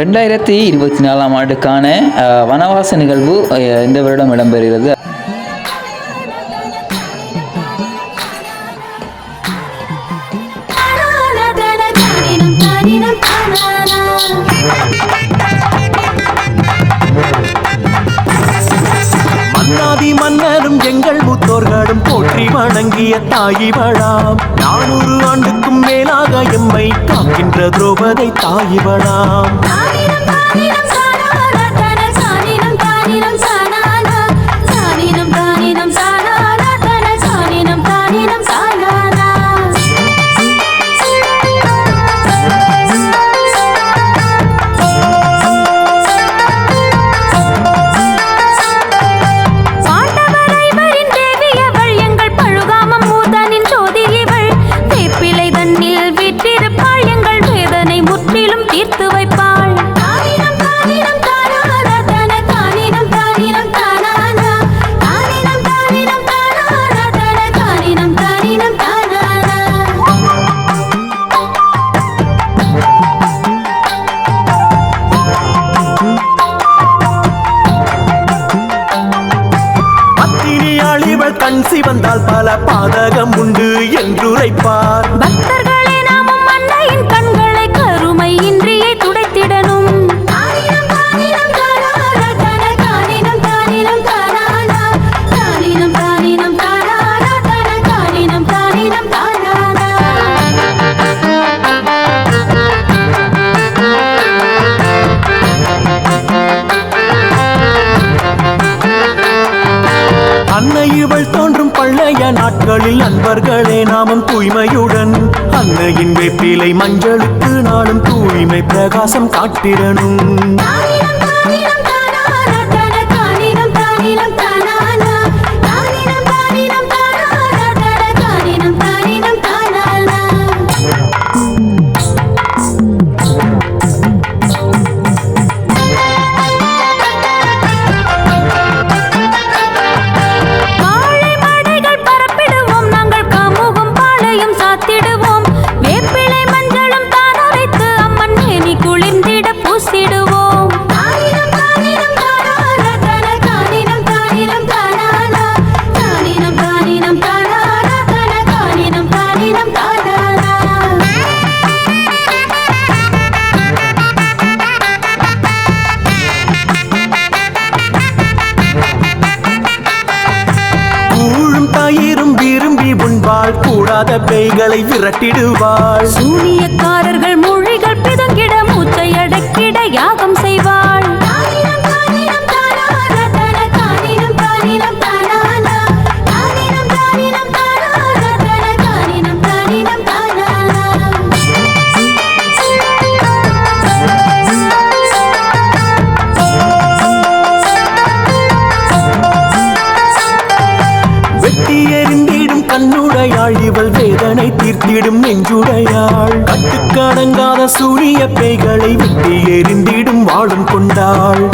ரெண்டாயிரத்தி இருபத்தி நாலாம் ஆண்டுக்கான வனவாச நிகழ்வு இந்த வருடம் இடம்பெறுகிறது. இந்திய தாயிவளாம் நானூறு ஆண்டுக்கும் மேலாக எம்மை காக்கின்ற துரோபதை தாயிவளாம் கண் சிவந்தால் பல பாதகம் உண்டு என்றுரைப்பார். பக்தர்கள் தூய்மை அன்பர்களே நாமும் தூய்மையுடன் அன்னையின் வெற்றிலை மஞ்சளுக்கு நாளும் தூய்மை பிரகாசம் காட்டிடணும். விரட்டாத பேய்களை விரட்டிடுவாள். சூனியக்காரர்கள் கண்ணுடையாள் இவள் வேதனை தீர்த்திடும் நெஞ்சுடையாள். கட்டுக்கடங்காத சூரிய பேய்களை விட்டு எரிந்திடும் வாழும் கொண்டாள்.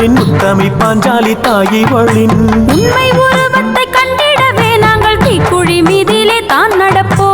தமிழின் முத்தமை பாஞ்சாலி தாயி வழின். உண்மை உருவத்தை கண்டிடவே நாங்கள் தீக்குழி மீதிலே தான் நடப்போம்.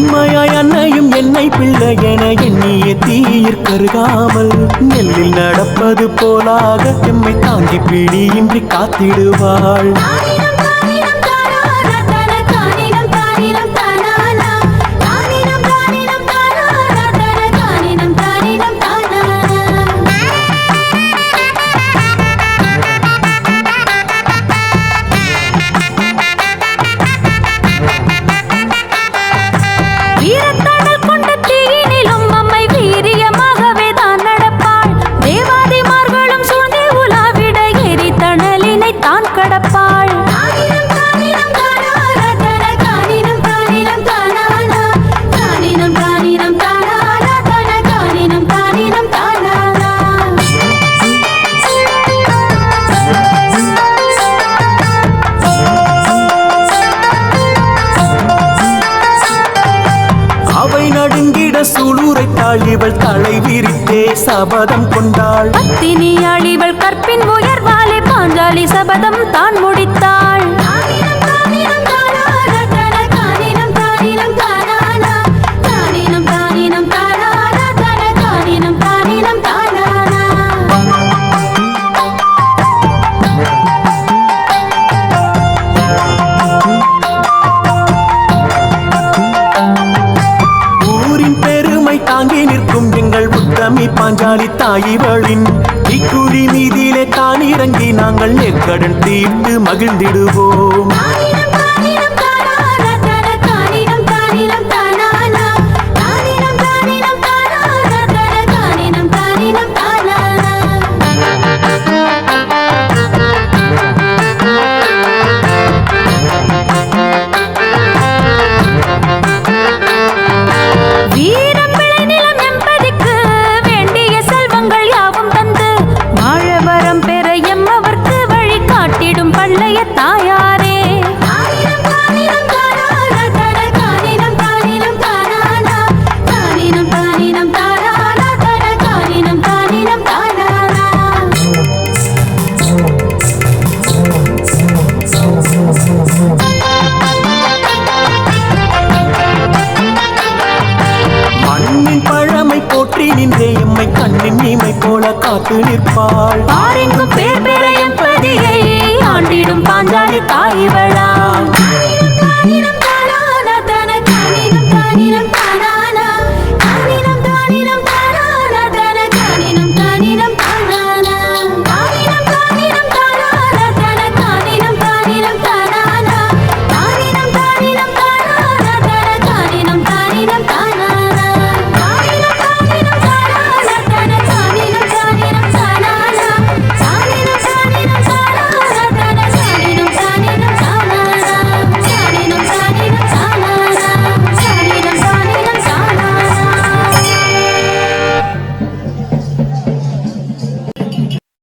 அம்மையாய் அன்னையும் என்னை பிள்ளை என எண்ணிய தீயிற் கருகாமல். நெல்லில் நடப்பது போலாக எம்மை தாங்கி பிடியின்றி காத்திடுவாள். உரைத்தாள் இவள் தலை விரித்தே சபதம் கொண்டாள். அத்தினி அழிவள் கற்பின் உயர்வாலே பாஞ்சாலி சபதம் தான் முடித்த எங்கள் பாஞ்சாலி தாயிவளின் இக்குழி மீதியிலே தான் இறங்கி நாங்கள் நெற்கடன் தீர்த்து மகிழ்ந்திடுவோம். காத்து நிற்பாள். பாரெங்கும் பேர் பெற எம்பதியை ஆண்டிடும் பாஞ்சாலி தாய்வளா.